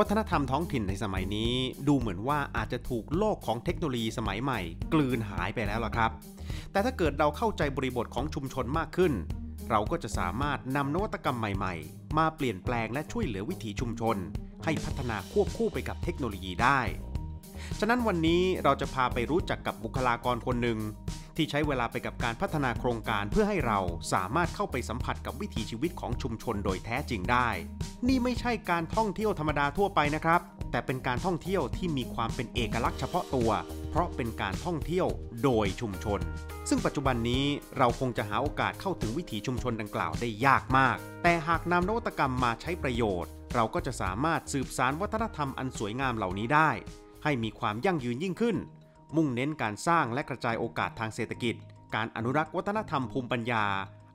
วัฒนธรรมท้องถิ่นในสมัยนี้ ดูเหมือนว่าอาจจะถูกโลกของเทคโนโลยีสมัยใหม่ กลืนหายไปแล้วล่ะครับ แต่ถ้าเกิดเราเข้าใจบริบทของชุมชนมากขึ้น เราก็จะสามารถนำนวัตกรรมใหม่ๆ มาเปลี่ยนแปลงและช่วยเหลือวิถีชุมชน ให้พัฒนาควบคู่ไปกับเทคโนโลยีได้ ฉะนั้นวันนี้เราจะพาไปรู้จักกับบุคลากรคนหนึ่ง ที่ใช้เวลาไปกับการพัฒนาโครงการเพื่อให้เราสามารถเข้าไปสัมผัสกับวิถีชีวิตของชุมชนโดยแท้จริงได้ นี่ไม่ใช่การท่องเที่ยวธรรมดาทั่วไปนะครับ แต่เป็นการท่องเที่ยวที่มีความเป็นเอกลักษณ์เฉพาะตัว เพราะเป็นการท่องเที่ยวโดยชุมชน ซึ่งปัจจุบันนี้เราคงจะหาโอกาสเข้าถึงวิถีชุมชนดังกล่าวได้ยากมาก แต่หากนำนวัตกรรมมาใช้ประโยชน์ เราก็จะสามารถสืบสารวัฒนธรรมอันสวยงามเหล่านี้ได้ ให้มีความยั่งยืนยิ่งขึ้น มุ่งเน้นการสร้างและกระจายโอกาสทางเศรษฐกิจ การอนุรักษ์วัฒนธรรมภูมิปัญญา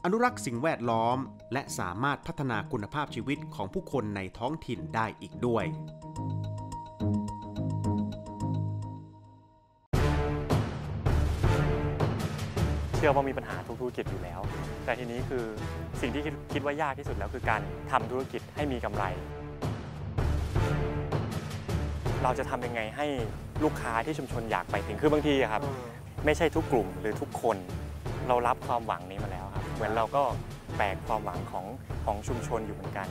อนุรักษ์สิ่งแวดล้อม และสามารถพัฒนาคุณภาพชีวิตของผู้คนในท้องถิ่นได้อีกด้วยเชื่อว่ามีปัญหาทุกธุรกิจอยู่แล้ว แต่ทีนี้คือสิ่งที่คิดคิดว่ายากที่สุดแล้วคือการทำธุรกิจให้มีกำไร เราจะทำยังไงให้ ลูกค้าที่ชุมชนอยากไปถึงคือบางทีอะครับ ไม่ใช่ทุกกลุ่มหรือทุกคน เรารับความหวังนี้มาแล้วครับ เหมือนเราก็แบกความหวังของของชุมชนอยู่เหมือนกัน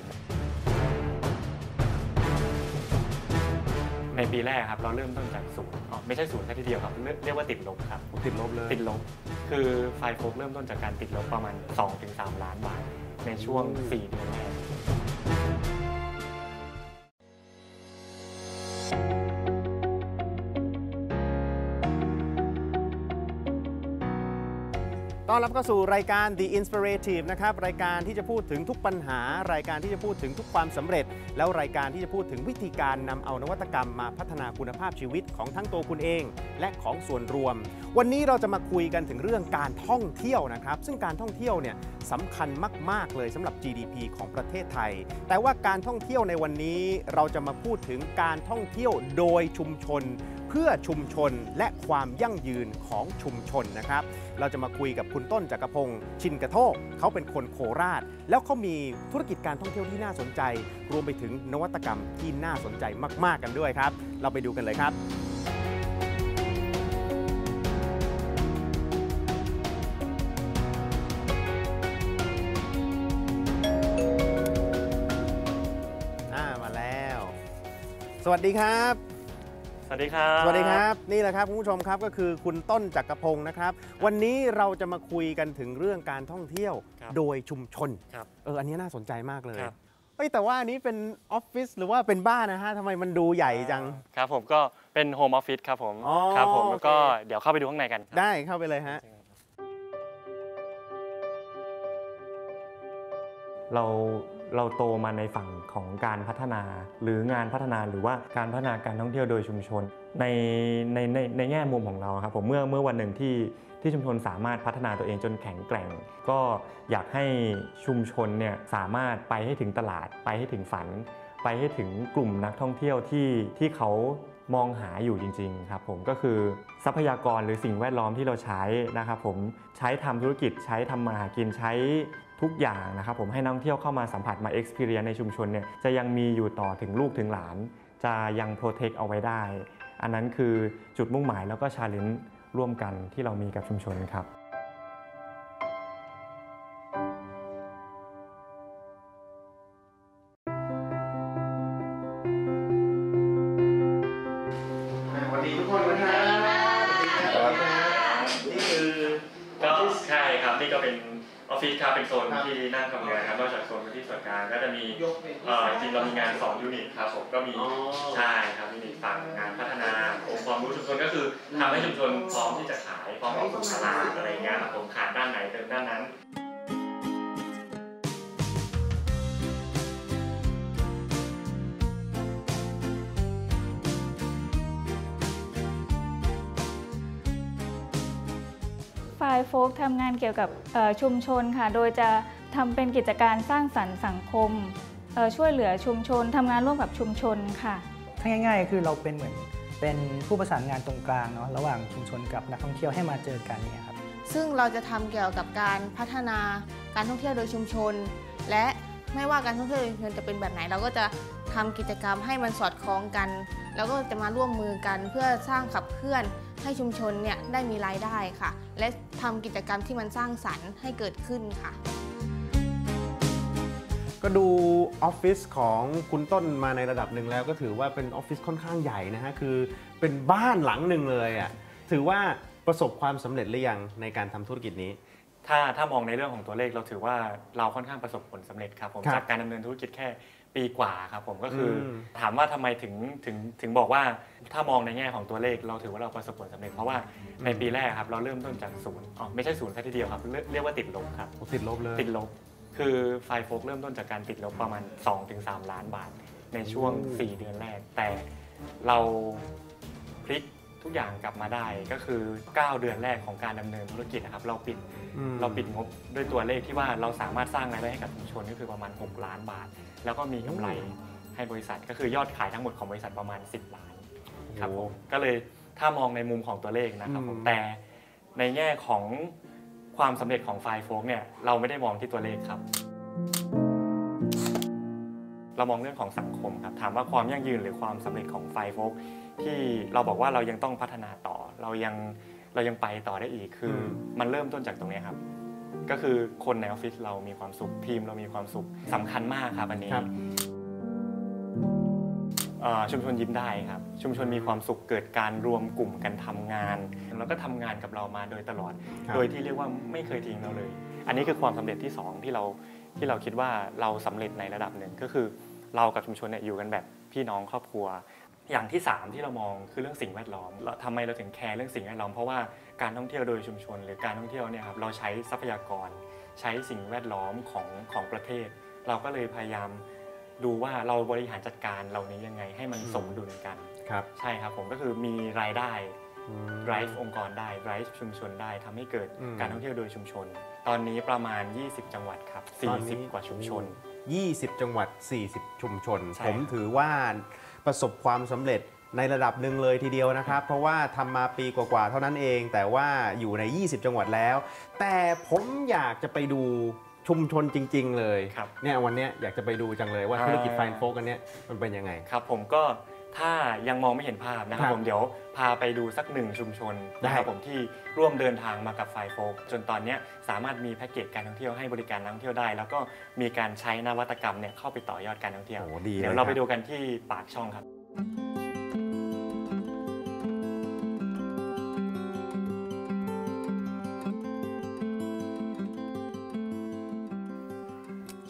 ในปีแรกครับเราเริ่มต้นจากศูนย์อ๋อไม่ใช่ศูนย์แค่ทีเดียวครับเรียกเรียกว่าติดลบครับ ติดลบเลย ติดลบ คือไฟโฟกเริ่มต้นจากการติดลบประมาณ 2-3 ล้านบาท ในช่วง 4 เดือนแรก ต้อนรับเข้าสู่รายการ The Inspirative นะครับ รายการที่จะพูดถึงทุกปัญหา รายการที่จะพูดถึงทุกความสำเร็จ แล้วรายการที่จะพูดถึงวิธีการนำเอานวัตกรรมมาพัฒนาคุณภาพชีวิตของทั้งตัวคุณเอง และของส่วนรวม วันนี้เราจะมาคุยกันถึงเรื่องการท่องเที่ยวนะครับ ซึ่งการท่องเที่ยวเนี่ยสำคัญมาก ๆ เลยสำหรับ GDP ของประเทศไทย แต่ว่าการท่องเที่ยวในวันนี้เราจะมาพูดถึงการท่องเที่ยวโดยชุมชน เพื่อชุมชนและความยั่งยืนของชุมชนนะครับ เราจะมาคุยกับคุณต้นจักรพงศ์ชินกระโทกเขาเป็นคนโคราช แล้วเขามีธุรกิจการท่องเที่ยวที่น่าสนใจ รวมไปถึงนวัตกรรมที่น่าสนใจมาก ๆ กันด้วยครับ เราไปดูกันเลยครับอ่ามาแล้วสวัสดีครับ สวัสดีครับ สวัสดีครับ นี่แหละครับคุณผู้ชมครับก็คือคุณต้นจักรพงศ์นะครับ วันนี้เราจะมาคุยกันถึงเรื่องการท่องเที่ยวครับโดยชุมชนครับเอออันนี้น่าสนใจมากเลยครับเอ้ยแต่ว่าอันนี้เป็นออฟฟิศหรือว่าเป็นบ้านนะฮะทำไมมันดูใหญ่จัง ครับผมก็เป็นโฮมออฟฟิศครับผมอ๋อครับผมแล้วก็โอเคเดี๋ยวเข้าไปดูข้างในกันครับได้เข้าไปเลยฮะเรา เราโตมาในฝั่งของการพัฒนาหรืองานพัฒนาหรือว่าการพัฒนาการท่องเที่ยวโดยชุมชน ในในในในแง่มุมของเราครับผมเมื่อเมื่อวันหนึ่งที่ที่ชุมชนสามารถพัฒนาตัวเองจนแข็งแกร่ง ก็อยากให้ชุมชนเนี่ยสามารถไปให้ถึงตลาดไปให้ถึงฝัน ไปให้ถึงกลุ่มนักท่องเที่ยวที่ที่เขามองหาอยู่จริงๆครับผมก็คือทรัพยากรหรือสิ่งแวดล้อมที่เราใช้นะครับผมใช้ทำธุรกิจใช้ทำมาหากินใช้ ทุกอย่างนะครับผมให้นักท่องเที่ยวเข้ามาสัมผัสมา experience ในชุมชนเนี่ยจะยังมีอยู่ต่อถึงลูกถึงหลาน จะยังโปรเทคเอาไว้ได้ อันนั้นคือจุดมุ่งหมายแล้วก็ชาเลนจ์ร่วมกันที่เรามีกับชุมชนครับ นโซนครับที่นั่งทำงานครับนอกจากโซนพื้นที่ส่วนกลางก็จะมีเอ่อจริงๆเรามีงาน2ยูนิตครับผมก็มีอ๋อใช่ครับยูนิตฝั่งงานพัฒนาองค์ความรู้ชุมชนก็คือทำให้ชุมชนพร้อมที่จะขายพร้อมออกสู่ตลาดอะไรเงี้ยครับผมขาดด้านไหนเติมด้านนั้นายโฟกทำงานเกี่ยวกับเอ่อชุมชนค่ะ โดยจะทำเป็นกิจการสร้างสรรค์สังคมเอ่อช่วยเหลือชุมชนทำงานร่วมกับชุมชนค่ะถ้าง่ายๆ คือเราเป็นเหมือนเป็นผู้ประสานงานตรงกลางเนาะระหว่างชุมชนกับนักท่องเที่ยวให้มาเจอกันเนี่ยครับซึ่งเราจะทำเกี่ยวกับการพัฒนาการท่องเที่ยวโดยชุมชน และไม่ว่าการท่องเที่ยวโดยชุมชนจะเป็นแบบไหน เราก็จะทำกิจกรรมให้มันสอดคล้องกัน แล้วก็จะมาร่วมมือกันเพื่อสร้างขับเคลื่อนให้ชุมชนเนี่ยได้มีรายได้ค่ะ และทำกิจกรรมที่มันสร้างสรรค์ให้เกิดขึ้นค่ะ ก็ดูออฟฟิศของคุณต้นมาในระดับหนึ่งแล้วก็ถือว่าเป็นออฟฟิศค่อนข้างใหญ่นะฮะคือเป็นบ้านหลังหนึ่งเลยอะถือว่าประสบความสำเร็จหรือยังในการทำธุรกิจนี้ถ้าถ้ามองในเรื่องของตัวเลขเราถือว่าเราค่อนข้างประสบผลสำเร็จครับผมครับจากการดำเนินธุรกิจแค่ ปีกว่าครับผมก็คืออมถามว่าทำไมถึงถึงถึงบอกว่าถ้ามองในแง่ของตัวเลขเราถือว่าเราประสบผลสำเร็จเพราะว่าในปีแรกครับเราเริ่มต้นจากศูนย์อ๋อไม่ใช่ศูนย์แค่ทีเดียวครับเรียกเรียกว่าติดลบครับโอ้ติดลบเลยติดลบ คือไฟโฟกเริ่มต้นจากการติดลบประมาณ 2-3 ล้านบาท ในช่วงโอ้4เดือนแรก แต่เราพลิก ทุกอย่างกลับมาได้ก็คือ 9 เดือนแรกของการดำเนินธุรกิจนะครับเราปิดอืม เราปิดงบด้วยตัวเลขที่ว่าเราสามารถสร้างรายได้ให้กับชุมชนก็คือประมาณ 6 ล้านบาท แล้วก็มีกำไรให้บริษัทก็คือยอดขายทั้งหมดของบริษัทประมาณ 10 ล้านครับผมก็เลยถ้ามองในมุมของตัวเลขนะครับผมอืม แต่ในแง่ของความสำเร็จของไฟโฟกเนี่ยเราไม่ได้มองที่ตัวเลขครับ เรามองเรื่องของสังคมครับถามว่าความยั่งยืนหรือความสำเร็จของไฟโฟกที่เราบอกว่าเรายังต้องพัฒนาต่อ เรายังเรายังไปต่อได้อีกคืออมมันเริ่มต้นจากตรงเนี้ยครับ ก็คือคนในออฟฟิศเรามีความสุขทีมเรามีความสุขสำคัญมากครับอันนี้ครับเอ่อชุมชนยิ้มได้ครับ ชุมชนมีความสุขเกิดการรวมกลุ่มกันทำงาน แล้วก็ทำงานกับเรามาโดยตลอดครับโดยที่เรียกว่าไม่เคยทิ้งเราเลย อันนี้คือความสำเร็จที่สองที่เราที่เราคิดว่าเราสำเร็จในระดับหนึ่งก็คือ เรากับชุมชนเนี่ยอยู่กันแบบพี่น้องครอบครัว อย่างที่ 3 ที่เรามองคือเรื่องสิ่งแวดล้อมเราทำไมเราถึงแคร์เรื่องสิ่งแวดล้อมเพราะว่าการท่องเที่ยวโดยชุมชน หรือการท่องเที่ยวเนี่ยครับเราใช้ทรัพยากร ใช้สิ่งแวดล้อมของของประเทศ เราก็เลยพยายามดูว่าเราบริหารจัดการเหล่านี้ยังไงให้มันสมดุลกันครับใช่ครับผมก็คือมีรายได้อืม drive องค์กรได้ drive ชุมชนได้ทำให้เกิดอืมการท่องเที่ยวโดยชุมชน ตอนนี้ประมาณ 20 จังหวัดครับตอนนี้40 กว่าชุมชน 20 จังหวัด 40 ชุมชนใช่ผมถือว่าประสบความสำเร็จในระดับหนึ่งเลยทีเดียวนะครับ เพราะว่าทำมาปีกว่าๆเท่านั้นเอง แต่ว่าอยู่ใน 20 จังหวัดแล้ว แต่ผมอยากจะไปดูชุมชนจริง ๆ เลยครับเนี่ยวันเนี้ยอยากจะไปดูจังเลยว่าอ่าธุรกิจไฟน์โฟกันเนี้ยมันเป็นยังไงครับ ผมก็ ถ้ายังมองไม่เห็นภาพนะครับครับผมเดี๋ยวพาไปดูสักหนึ่งชุมชนนะครับได้ผมที่ร่วมเดินทางมากับไฟโฟกจนตอนเนี้ยสามารถมีแพ็กเกจการท่องเที่ยวให้บริการนักท่องเที่ยวได้ แล้วก็มีการใช้นวัตกรรมเนี่ยเข้าไปต่อยอดการท่องเที่ยวโอ้ดีเดี๋ยวลเราคไปบดูกันที่ปากช่องครับ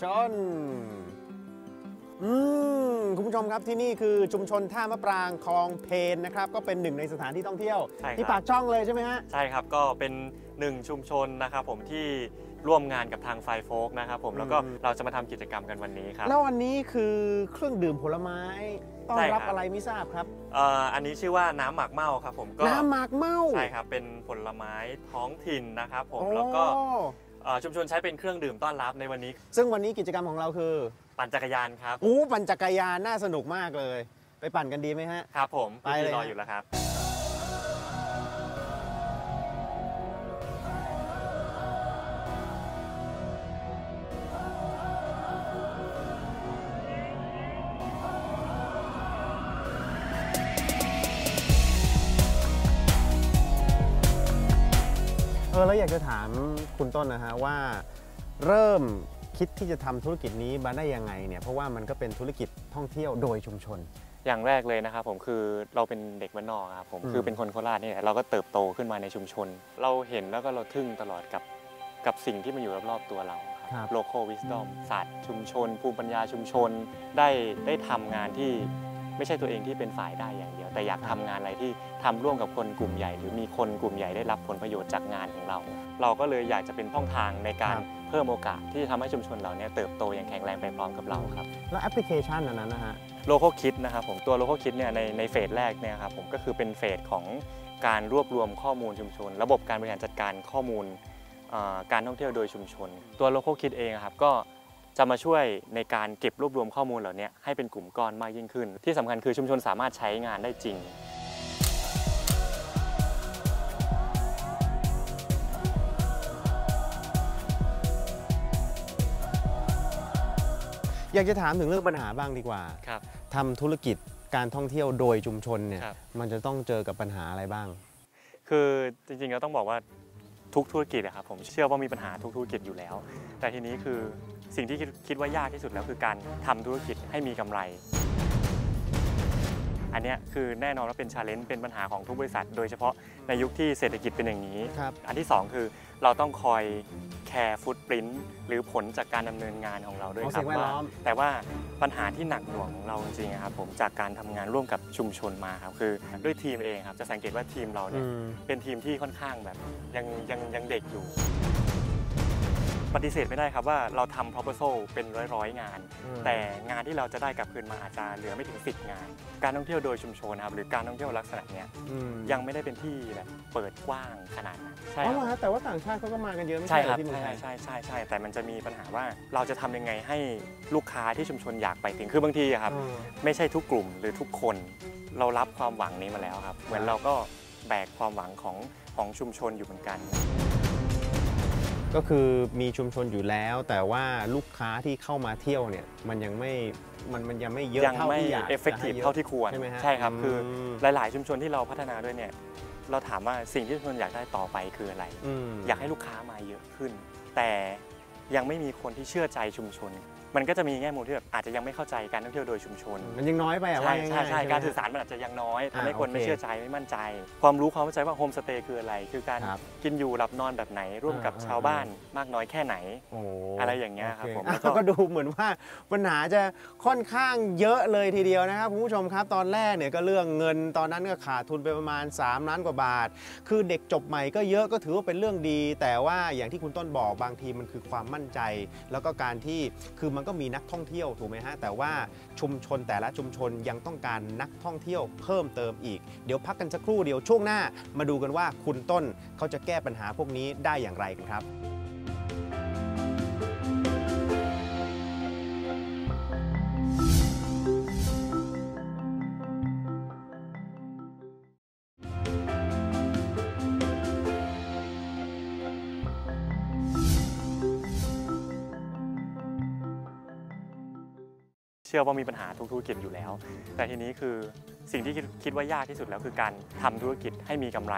ชน อืมคุณผู้ชมครับที่นี่คือชุมชนท่ามะปรางคลองเพนนะครับก็เป็นหนึ่งในสถานที่ท่องเที่ยว ใช่ครับ ที่ปากช่องเลยใช่ไหมฮะ ใช่ครับก็เป็นหนึ่งชุมชนนะครับผมที่ร่วมงานกับทางไฟโฟกนะครับผมแล้วก็อืม เราจะมาทำกิจกรรมกันวันนี้ครับ แล้วอันนี้คือเครื่องดื่มผลไม้ต้อนใช่รับครับอะไรไม่ทราบครับ เอ่ออันนี้ชื่อว่าน้ำหมากเมาครับผมก็น้ำหมากเมาใช่ครับเป็นผลไม้ท้องถิ่นนะครับผมโอ้แล้วก็เอ่อชุมชนใช้เป็นเครื่องดื่มต้อนรับในวันนี้ ซึ่งวันนี้กิจกรรมของเราคือ ปั่นจักรยานครับอู้ปั่นจักรยานน่าสนุกมากเลย ไปปั่นกันดีไหมฮะ ครับผมไปเลย พี่รอฮะอยู่แล้วครับ เออแล้วอยากจะถามคุณต้นนะฮะว่า เริ่ม คิดที่จะทำธุรกิจนี้มาได้ยังไงเนี่ยเพราะว่ามันก็เป็นธุรกิจท่องเที่ยวโดยชุมชน อย่างแรกเลยนะครับผมคือเราเป็นเด็กบ้านนอกครับผมอืมคือเป็นคนโคราชนี่แหละเราก็เติบโตขึ้นมาในชุมชน เราเห็นแล้วก็เราทึ่งตลอดกับกับสิ่งที่มันอยู่รอบๆตัวเราครับ local wisdom ศาสตร์ชุมชน ภูมิปัญญาชุมชนได้ได้ทำงานที่ไม่ใช่ตัวเองที่เป็นฝ่ายได้อย่างเดียว แต่อยากทำงานอะไรที่ทำร่วมกับคนกลุ่มใหญ่ หรือมีคนกลุ่มใหญ่ได้รับผลประโยชน์จากงานของเรา เราก็เลยอยากจะเป็นช่องทางในการครับ เพิ่มโอกาสที่จะทำให้ชุมชนเราเนี่ยเติบโตอย่างแข็งแรงไปพร้อมกับเราครับ แล้วแอปพลิเคชันอันนั้นนะฮะโลโก้คิดนะครับผมตัวโลโก้คิดเนี่ยในในเฟสแรกเนี่ยครับผมก็คือเป็นเฟสของการรวบรวมข้อมูลชุมชน ระบบการบริหารจัดการข้อมูลเอ่อการท่องเที่ยวโดยชุมชน ตัวโลโก้คิดเองอะครับก็จะมาช่วยในการเก็บรวบรวมข้อมูลเหล่านี้ให้เป็นกลุ่มก้อนมากยิ่งขึ้น ที่สำคัญคือชุมชนสามารถใช้งานได้จริง อยากจะถามถึงเรื่องปัญหาบ้างดีกว่าครับ ทำธุรกิจการท่องเที่ยวโดยชุมชนเนี่ยครับ มันจะต้องเจอกับปัญหาอะไรบ้าง คือจริงๆเราต้องบอกว่าทุกธุรกิจอะครับผมเชื่อว่ามีปัญหาทุกธุรกิจอยู่แล้ว แต่ทีนี้คือสิ่งที่คิดคิดว่ายากที่สุดแล้วคือการทำธุรกิจให้มีกำไร อันเนี้ยคือแน่นอนว่าเป็นชาเลนจ์เป็นปัญหาของทุกบริษัท โดยเฉพาะในยุคที่เศรษฐกิจเป็นอย่างนี้ ครับ อันที่สองคือ เราต้องคอยแคร์ฟุตปรินต์หรือผลจากการดำเนินงานของเราด้วยของครัสิ่บงแวดว่าล้อมแต่ว่าปัญหาที่หนักหน่วงของเราจริงๆอะครับผมจากการทำงานร่วมกับชุมชนมาครับคือด้วยทีมเองครับจะสังเกตว่าทีมเราเนี่ยอืมเป็นทีมที่ค่อนข้างแบบยังยังยังเด็กอยู่ ปฏิเสธไม่ได้ครับว่าเราทำ proposal เป็นร้อยๆ งานอืมแต่งานที่เราจะได้กลับคืนมาอาจจะเหลือไม่ถึง 10 งาน การท่องเที่ยวโดยชุมชนนะครับหรือการท่องเที่ยวลักษณะเนี้ยอืมยังไม่ได้เป็นที่แบบเปิดกว้างขนาดนั้นใช่อ๋อคเหรอรับฮะแต่ว่าต่างชาติเขาก็มากันเยอะไม่ใช่ใช่เหครรัอบที่เมืองไทใช่ยใช่ใช่ใช่แต่มันจะมีปัญหาว่าเราจะทำยังไงให้ลูกค้าที่ชุมชนอยากไปถึงคือบางทีอะครับอืมไม่ใช่ทุกกลุ่มหรือทุกคน เรารับความหวังนี้มาแล้วครับ เหมือนเราก็แบกความหวังของของชุมชนอยู่เหมือนกัน ก็คือมีชุมชนอยู่แล้ว แต่ว่าลูกค้าที่เข้ามาเที่ยวเนี่ยมันยังไม่มันมันยังไม่เยอะยังเท่าไม่ที่อยากเอฟเฟกตีฟจะให้ยอะ เท่าที่ควรใช่ไหมฮะครับคือมหลาย ๆ ชุมชนที่เราพัฒนาด้วยเนี่ยเราถามว่าสิ่งที่ชุมชนอยากได้ต่อไปคืออะไร ม อยากให้ลูกค้ามาเยอะขึ้น แต่ยังไม่มีคนที่เชื่อใจชุมชน มันก็จะมีแง่มุมที่แบบอาจจะยังไม่เข้าใจการท่องเที่ยวโดยชุมชน มันยังน้อยไปอะใช่ว่าใช่ง่ายๆใช่ไหมการสื่อสารมันอาจจะยังน้อยทำให้อ่าคนไม่โอเคเชื่อใจไม่มั่นใจ ความรู้ความเข้าใจว่าโฮมสเตย์คืออะไร คือการครับกินอยู่หลับนอนแบบไหน ร่วมกับอ่าชาวบ้านมากน้อยแค่ไหนโอ้อะไรอย่างเงี้ยครับโอผมอะแล้วก็ก็ดูเหมือนว่าปัญหาจะค่อนข้างเยอะเลยทีเดียวนะครับคุณผู้ชมครับตอนแรกเนี่ยก็เรื่องเงินตอนนั้นก็ขาดทุนไปประมาณ 3 ล้านกว่าบาท คือเด็กจบใหม่ก็เยอะก็ถือว่าเป็นเรื่องดี แต่ว่าอย่างที่คุณต้นบอกบางทีมันคือความมั่นใจ แล้วก็การที่คือมันก็มีนักท่องเที่ยวถูกไหมฮะแต่ว่าชุมชนแต่ละชุมชนยังต้องการนักท่องเที่ยวเพิ่มเติมอีก เดี๋ยวพักกันสักครู่เดียวช่วงหน้า มาดูกันว่าคุณต้นเขาจะแก้ปัญหาพวกนี้ได้อย่างไรกันครับ เชื่อว่ามีปัญหาทุกธุรกิจอยู่แล้ว แต่ทีนี้คือสิ่งที่คิดคิดว่ายากที่สุดแล้วคือการทำธุรกิจให้มีกำไร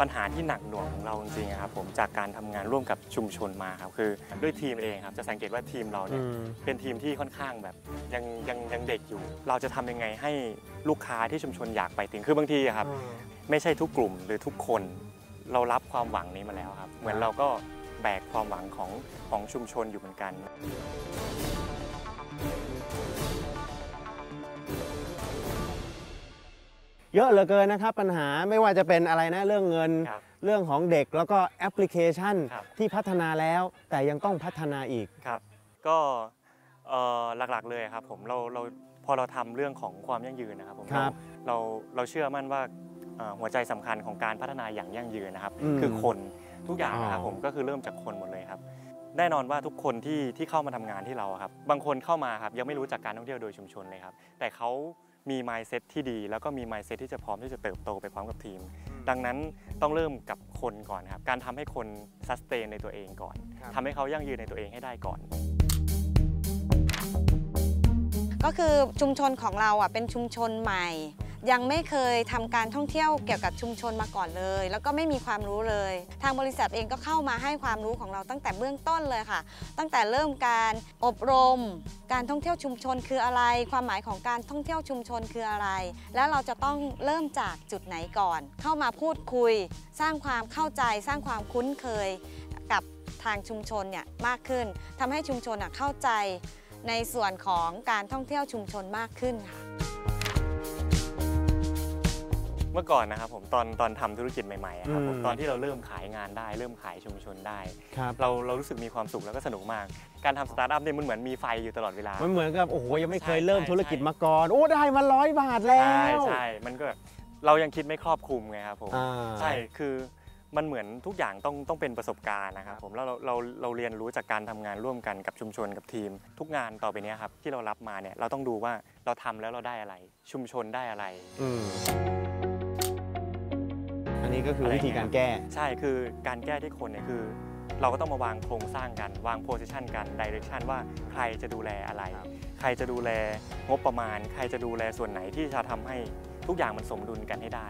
ปัญหาที่หนักหน่วงของเราจริงๆอะครับผมจากการทำงานร่วมกับชุมชนมาครับคือด้วยทีมเองครับจะสังเกตว่าทีมเราเนี่ยอืมเป็นทีมที่ค่อนข้างแบบยังยังยังเด็กอยู่ เราจะทำยังไงให้ลูกค้าที่ชุมชนอยากไปถึงคือบางทีอะครับไม่ใช่ทุกกลุ่มหรือทุกคนเรารับความหวังนี้มาแล้วครับ เหมือนเราก็แบกความหวังของของชุมชนอยู่เหมือนกัน เยอะเหลือเกินนะครับ ปัญหาไม่ว่าจะเป็นอะไรนะเรื่องเงิน ครับเรื่องของเด็กแล้วก็แอปพลิเคชันครับ ที่พัฒนาแล้ว แต่ยังต้องพัฒนาอีก ครับก็เอ่อหลักๆเลยครับผมเราเราพอเราทำเรื่องของความยั่งยืนนะครับผมครับเราเราเราเชื่อมั่นว่าเอ่อหัวใจสำคัญของการพัฒนาอย่างยั่งยืนนะครับ อืมคือคนทุกอย่างนะครับอ๋อ ผมก็คือเริ่มจากคนหมดเลยครับ แน่นอนว่าทุกคนที่ที่เข้ามาทำงานที่เราอะครับ บางคนเข้ามาครับยังไม่รู้จักการท่องเที่ยวโดยชุมชนเลยครับ แต่เขา มี mindset ที่ดี แล้วก็มี mindset ที่จะพร้อมที่จะเติบโตไปพร้อมกับทีม ดังนั้นต้องเริ่มกับคนก่อนครับ การทำให้คน sustain ในตัวเองก่อนครับทำให้เขายั่งยืนในตัวเองให้ได้ก่อน ก็คือชุมชนของเราอะเป็นชุมชนใหม่ ยังไม่เคยทำการท่องเที่ยวเกี่ยวกับชุมชนมาก่อนเลย แล้วก็ไม่มีความรู้เลย ทางบริษัทเองก็เข้ามาให้ความรู้ของเราตั้งแต่เบื้องต้นเลยค่ะ ตั้งแต่เริ่มการอบรม การท่องเที่ยวชุมชนคืออะไร ความหมายของการท่องเที่ยวชุมชนคืออะไร แล้วเราจะต้องเริ่มจากจุดไหนก่อน เข้ามาพูดคุย สร้างความเข้าใจ สร้างความคุ้นเคยกับทางชุมชนเนี่ยมากขึ้นทำให้ชุมชนเข้าใจในส่วนของการท่องเที่ยวชุมชนมากขึ้นค่ะ เมื่อก่อนนะครับผมตอนตอนทำธุรกิจใหม่ๆอะครับผมอืมตอนที่เราเริ่มขายงานได้ เริ่มขายชุมชนได้ ครับ เราเรารู้สึกมีความสุขแล้วก็สนุกมาก การทำสตาร์ทอัพเนี่ยมันเหมือนมีไฟอยู่ตลอดเวลา มันเหมือนกับโอ้โหยังไม่เคยใช่เริ่มใช่ ธุรกิจใช่มาก่อนโอ้ได้มาร้อยบาทแล้วใช่ใช่มันก็แบบเรายังคิดไม่ครอบคลุมไงครับผม อ่า ใช่ คือมันเหมือนทุกอย่างต้องต้องเป็นประสบการณ์นะครับผมแล้วเราเราเราเรียนรู้จากการทำงานร่วมกันกับชุมชนกับทีม ทุกงานต่อไปเนี้ยครับที่เรารับมาเนี่ยเราต้องดูว่าเราทำแล้วเราได้อะไร ชุมชนได้อะไร อืมอั นนี้ก็คืออะไรวิธีการแก้ ใช่คือการแก้ที่คนเนี่ยคือ เราก็ต้องมาวางโครงสร้างกัน วางโพสิชันกันดิเรกชันว่าใครจะดูแลอะไรใครจะดูแลงบประมาณ ใครจะดูแลส่วนไหนที่จะทำให้ทุกอย่างมันสมดุลกันให้ได้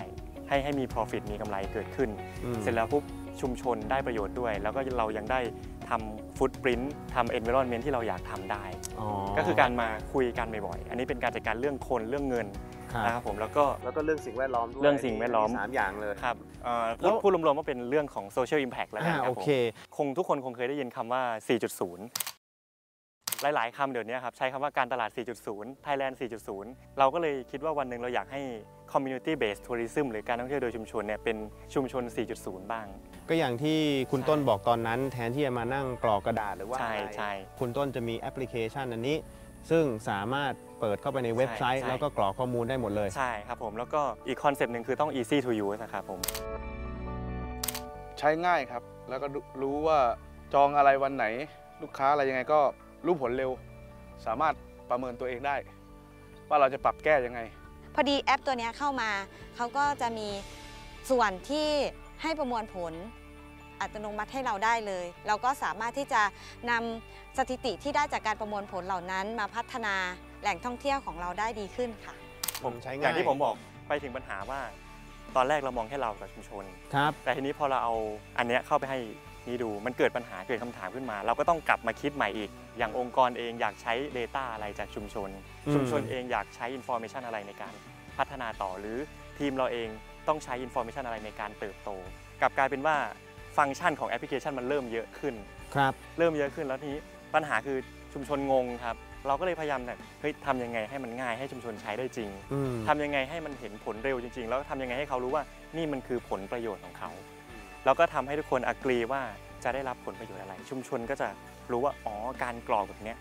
ให้ให้มี profit มีกำไรเกิดขึ้น อืม เสร็จแล้วปุ๊บชุมชนได้ประโยชน์ด้วย แล้วก็เรายังได้ทำฟุตปรินท์ทำ environment ที่เราอยากทำได้อ๋อก็คือการมาคุยกันบ่อยๆ อันนี้เป็นการจัดการเรื่องคนเรื่องเงินครับนะครับผมแล้วก็ แล้วก็เรื่องสิ่งแวดล้อมด้วยเรื่องสิ่งแวดล้อม สามอย่างเลย ครับเอ่อแล้ว พูดพูดรวมๆว่าเป็นเรื่องของ social impact แล้วกันอ่าครัโอบผมเคคงทุกคนคงเคยได้ยินคำว่า 4.0หลาย ๆคำเดี๋ยวนี้ครับ ใช้คำว่าการตลาด 4.0 Thailand 4.0 เราก็เลยคิดว่าวันหนึ่งเราอยากให้ community based tourism หรือการท่องเที่ยวโดยชุมชนเนี่ยเป็นชุมชน 4.0 บ้าง ก็อย่างที่คุณใช่ต้นบอกตอนนั้น แทนที่จะมานั่งกรอกกระดาษหรือว่าใช่อะไรใช่คุณต้นจะมีแอปพลิเคชันอันนี้ ซึ่งสามารถเปิดเข้าไปในเว็บไซต์ ใช่ แล้วก็กรอกข้อมูลได้หมดเลย ใช่ครับผมแล้วก็อีกคอนเซปต์หนึ่งคือต้อง easy to use นะครับผม ใช้ง่ายครับ แล้วก็รู้รู้ว่าจองอะไรวันไหน ลูกค้าอะไรยังไงก็รู้ผลเร็ว สามารถประเมินตัวเองได้ ว่าเราจะปรับแก้ยังไง พอดีแอปตัวเนี้ยเข้ามา เขาก็จะมีส่วนที่ให้ประมวลผล อัตโนมัติให้เราได้เลย เราก็สามารถที่จะนำสถิติที่ได้จากการประมวลผลเหล่านั้น มาพัฒนาแหล่งท่องเที่ยวของเราได้ดีขึ้นค่ะ ผมใช้ง่ายอย่างที่ผมบอกไปถึงปัญหาว่า ตอนแรกเรามองแค่เรากับชุมชน ครับ แต่ทีนี้พอเราเอาอันเนี้ยเข้าไปให้นี่ดูมันเกิดปัญหาเกิดคำถามขึ้นมา เราก็ต้องกลับมาคิดใหม่อีก อย่างองค์กรเองอยากใช้ Data อะไรจากชุมชน อืม ชุมชนเองอยากใช้ Information อะไรในการพัฒนาต่อหรือทีมเราเองต้องใช้ Information อะไรในการเติบโตกลับกลายเป็นว่า ฟังก์ชันของแอปพลิเคชันมันเริ่มเยอะขึ้น ครับ เริ่มเยอะขึ้นแล้วทีนี้ปัญหาคือชุมชนงงครับ เราก็เลยพยายามแบบเฮ้ยทำยังไงให้มันง่ายให้ชุมชนใช้ได้จริง อืม ทำยังไงให้มันเห็นผลเร็วจริง ๆ แล้วทำยังไงให้เขารู้ว่านี่มันคือผลประโยชน์ของเขา แล้วก็ทำให้ทุกคนอกรีว่าจะได้รับผลประโยชน์อะไร ชุมชนก็จะรู้ว่า อ๋อ การกรอกแบบเนี้ย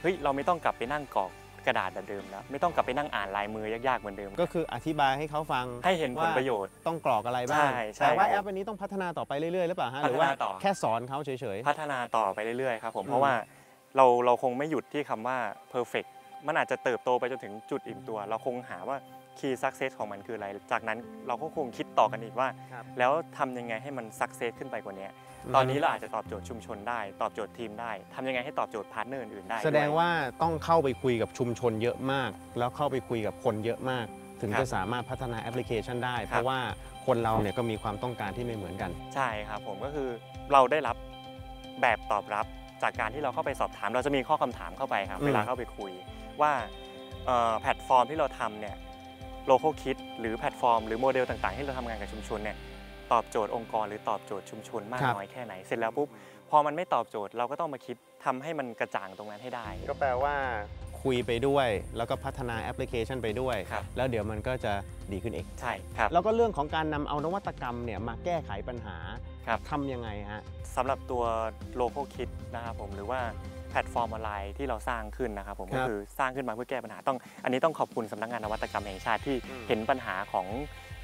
เฮ้ย เราไม่ต้องกลับไปนั่งกรอก กระดาษแบบเดิมแล้ว ไม่ต้องกลับไปนั่งอ่านลายมือยากๆเหมือนเดิม ก็คืออธิบายให้เขาฟังให้เห็นผลประโยชน์ ต้องกรอกอะไรบ้างใช่ใช่แต่ว่าครับแอปอันนี้ต้องพัฒนาต่อไปเรื่อยๆหรือเปล่าฮะพัหฒนารือว่าต่อแค่สอนเขาเฉยพัฒนาต่อไปเรื่อยๆครับผมอืมเพราะว่าเราเราคงไม่หยุดที่คำว่า perfect มันอาจจะเติบโตไปจนถึงจุดอิ่มตัว เราคงหาว่า key success ของมันคืออะไร จากนั้นเราก็คงคิดต่อกันอีกว่าครับแล้วทำยังไงให้มัน success ขึ้นไปกว่านี้ๆ ตอนนี้เราอาจจะตอบโจทย์ชุมชนได้ ตอบโจทย์ทีมได้ทำยังไงให้ตอบโจทย์พาร์ทเนอร์อื่นๆได้ แสดงยว่าต้องเข้าไปคุยกับชุมชนเยอะมาก แล้วเข้าไปคุยกับคนเยอะมาก ถึงครับจะสามารถพัฒนาแอปพลิเคชันได้ เพราะว่าคนเราเนี่ยก็มีความต้องการที่ไม่เหมือนกัน ใช่ครับผมก็คือเราได้รับแบบตอบรับจากการที่เราเข้าไปสอบถาม เราจะมีข้อคำถามเข้าไปครับอืมเวลาเข้าไปคุยว่าเอ่อแพลตฟอร์มที่เราทำเนี่ย local kit หรือแพลตฟอร์มหรือโมเดลต่างๆที่เราทำงานกับชุมชนเนี่ย ตอบโจทย์องค์กรหรือตอบโจทย์ชุมชนมากน้อยแค่ไหน เสร็จแล้วปุ๊บพอมันไม่ตอบโจทย์เราก็ต้องมาคิดทำให้มันกระจ่างตรงนั้นให้ได้ ก็แปลว่า คุยไปด้วย แล้วก็พัฒนาแอปพลิเคชันไปด้วย ครับ แล้วเดี๋ยวมันก็จะดีขึ้นเอง ใช่ครับ แล้วก็เรื่องของการนำเอานวัตกรรมเนี่ยมาแก้ไขปัญหาครับ ทำยังไงฮะ สำหรับตัว local kit นะครับผมหรือว่าแพลตฟอร์มออนไลน์ที่เราสร้างขึ้นนะครับผมครัก็บคือสร้างขึ้นมาเพื่อแก้ปัญหาต้อง อันนี้ต้องขอบคุณสำนักงานนวัตกรรมแห่งชาติที่อืม เห็นปัญหาของ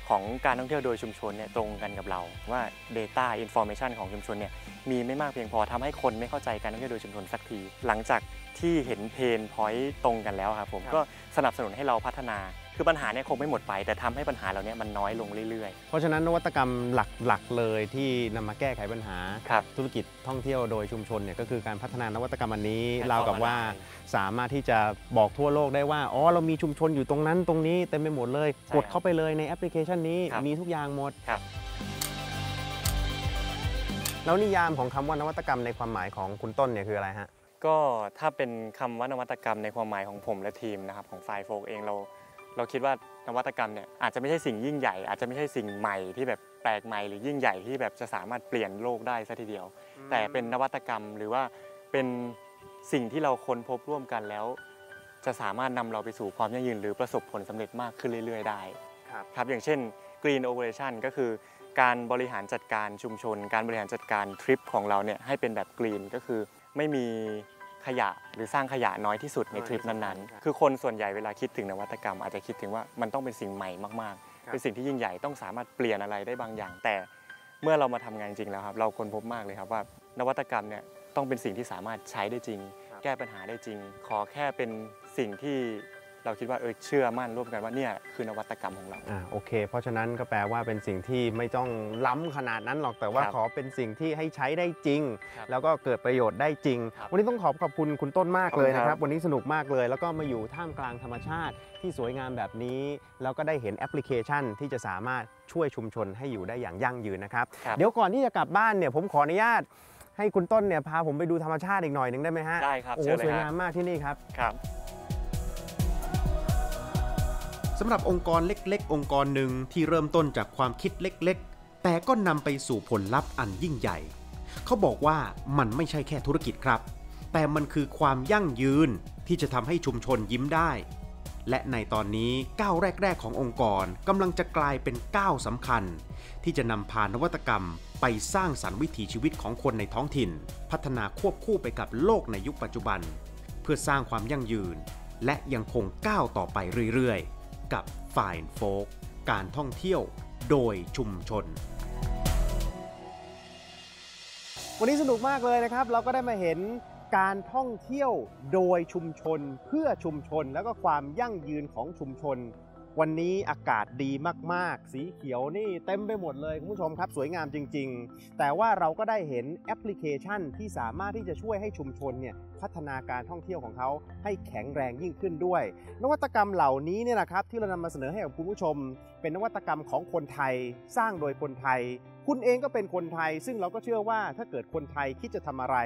ของการท่องเที่ยวโดยชุมชนเนี่ยตรงกันกับเราว่า Data Information ของชุมชนเนี่ยมีไม่มากเพียงพอทำให้คนไม่เข้าใจการท่องเที่ยวโดยชุมชนสักที หลังจากที่เห็นเพนพอยต์ตรงกันแล้วครับผมก็สนับสนุนให้เราพัฒนา คือปัญหาเนี่ยคงไม่หมดไป แต่ทำให้ปัญหาเหล่านี้มันน้อยลงเรื่อยเพราะฉะนั้นนวัตกรรมหลักๆเลยที่นำมาแก้ไขปัญหาๆครับธุรกิจท่องเที่ยวโดยชุมชนเนี่ยก็คือการพัฒนานวัตกรรมอันนี้แพลตฟอร์มราวกับว่าออนไลน์สามารถที่จะบอกทั่วโลกได้ว่าอ๋อเรามีชุมชนอยู่ตรงนั้นตรงนี้เต็มไปหมดเลยใช่กดเข้าไปเลยในแอปพลิเคชันนี้ครับมีทุกอย่างหมดครับแล้วนิยามของคำว่านวัตกรรมในความหมายของคุณต้นเนี่ยคืออะไรฮะก็ถ้าเป็นคำว่านวัตกรรมในความหมายของผมและทีมนะครับของไฟโฟกเองเรา เราคิดว่านวัตกรรมเนี่ยอาจจะไม่ใช่สิ่งยิ่งใหญ่ อาจจะไม่ใช่สิ่งใหม่ที่แบบแปลกใหม่หรือยิ่งใหญ่ที่แบบจะสามารถเปลี่ยนโลกได้ซะทีเดียว แต่เป็นนวัตกรรมหรือว่าเป็นสิ่งที่เราค้นพบร่วมกันแล้ว จะสามารถนำเราไปสู่ความยั่งยืนหรือประสบผลสำเร็จมากขึ้นเรื่อย ๆ ได้ครับครับอย่างเช่น Green Operation ก็คือการบริหารจัดการชุมชน การบริหารจัดการทริปของเราเนี่ยให้เป็นแบบกรีนก็คือไม่มี ขยะ หรือสร้างขยะน้อยที่สุดในทริปนั้นๆ คือคนส่วนใหญ่เวลาคิดถึงนวัตกรรม อาจจะคิดถึงว่ามันต้องเป็นสิ่งใหม่มากๆ เป็นสิ่งที่ยิ่งใหญ่ต้องสามารถเปลี่ยนอะไรได้บางอย่าง แต่เมื่อเรามาทำงานจริงแล้วครับเราค้นพบมากเลยครับว่านวัตกรรมเนี่ยต้องเป็นสิ่งที่สามารถใช้ได้จริง แก้ปัญหาได้จริง ขอแค่เป็นสิ่งที่ เราคิดว่าเออเชื่อมั่นร่วมกันว่าเนี่ยคือนวัตกรรมของเราอ่าโอเค เพราะฉะนั้นก็แปลว่าเป็นสิ่งที่ไม่ต้องล้ำขนาดนั้นหรอกแต่ว่าครับขอเป็นสิ่งที่ให้ใช้ได้จริงครับแล้วก็เกิดประโยชน์ได้จริงครับวันนี้ต้องขอบขอบคุณคุณต้นมากเลยนะคขอบคุณครัรับบวันนี้สนุกมากเลย แล้วก็มาอยู่ท่ามกลางธรรมชาติที่สวยงามแบบนี้ แล้วก็ได้เห็นแอปพลิเคชันที่จะสามารถช่วยชุมชนให้อยู่ได้อย่างยั่งยืนนะครับครับเดี๋ยวก่อนที่จะกลับบ้านเนี่ยผมขออนุญาตให้คุณต้นเนี่ยพาผมไปดูธรรมชาติอีกหน่อยหนึ่งได้ไหมฮะได้ครับโอ้โหเชิญเลยสวยฮะงามมากที่นี่ครับครับ สำหรับองค์กรเล็กๆ องค์กรหนึ่งที่เริ่มต้นจากความคิดเล็กๆ แต่ก็นำไปสู่ผลลัพธ์อันยิ่งใหญ่ เขาบอกว่ามันไม่ใช่แค่ธุรกิจครับ แต่มันคือความยั่งยืนที่จะทำให้ชุมชนยิ้มได้ และในตอนนี้ก้าวแรก ๆ ขององค์กรกำลังจะกลายเป็นก้าวสำคัญ ที่จะนำพานวัตกรรม ไปสร้างสรรค์วิถีชีวิตของคนในท้องถิ่น พัฒนาควบคู่ไปกับโลกในยุคปัจจุบัน เพื่อสร้างความยั่งยืน และยังคงก้าวต่อไปเรื่อยๆ กับฝ่ายโฟกการท่องเที่ยวโดยชุมชน วันนี้สนุกมากเลยนะครับ เราก็ได้มาเห็นการท่องเที่ยวโดยชุมชนเพื่อชุมชน แล้วก็ความยั่งยืนของชุมชน วันนี้อากาศดีมากๆ สีเขียวนี่เต็มไปหมดเลยคุณผู้ชมครับ สวยงามจริง ๆ แต่ว่าเราก็ได้เห็นแอปพลิเคชันที่สามารถที่จะช่วยให้ชุมชนเนี่ยพัฒนาการท่องเที่ยวของเขาให้แข็งแรงยิ่งขึ้นด้วย นวัตกรรมเหล่านี้เนี่ยนะครับที่เรานำมาเสนอให้กับคุณผู้ชมเป็นนวัตกรรมของคนไทยสร้างโดยคนไทย คุณเองก็เป็นคนไทย ซึ่งเราก็เชื่อว่าถ้าเกิดคนไทยคิดจะทำอะไร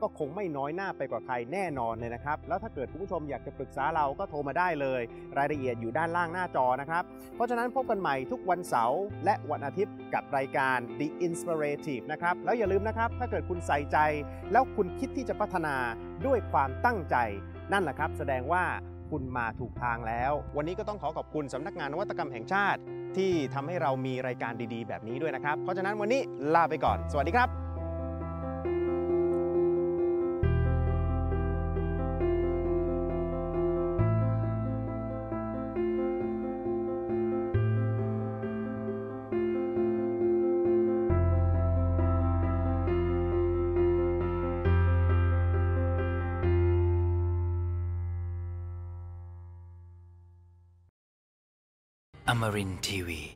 ก็คงไม่น้อยหน้าไปกว่าใครแน่นอนเลยนะครับ แล้วถ้าเกิดคุณผู้ชมอยากจะปรึกษาเราก็โทรมาได้เลย รายละเอียดอยู่ด้านล่างหน้าจอนะครับ เพราะฉะนั้นพบกันใหม่ทุกวันเสาร์และวันอาทิตย์กับรายการ The Inspirative นะครับแล้วอย่าลืมนะครับถ้าเกิดคุณใส่ใจ แล้วคุณคิดที่จะพัฒนาด้วยความตั้งใจ นั่นแหละครับ แสดงว่า คุณมาถูกทางแล้ว วันนี้ก็ต้องขอขอบคุณสำนักงานนวัตกรรมแห่งชาติ ที่ทำให้เรามีรายการดีๆ แบบนี้ด้วยนะครับ เพราะฉะนั้นวันนี้ลาไปก่อน สวัสดีครับ In TV.